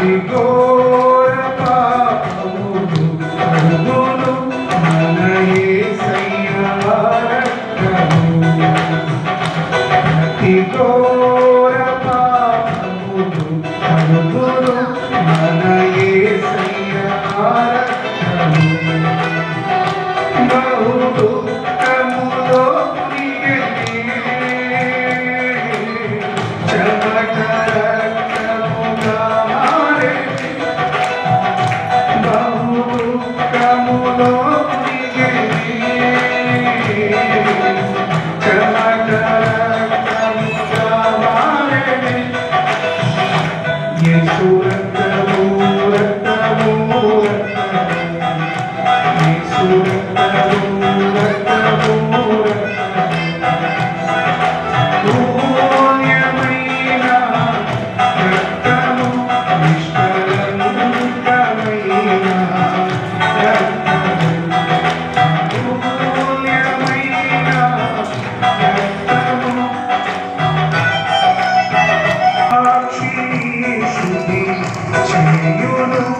Senhor, amado, amado, amado. Thank you. Change your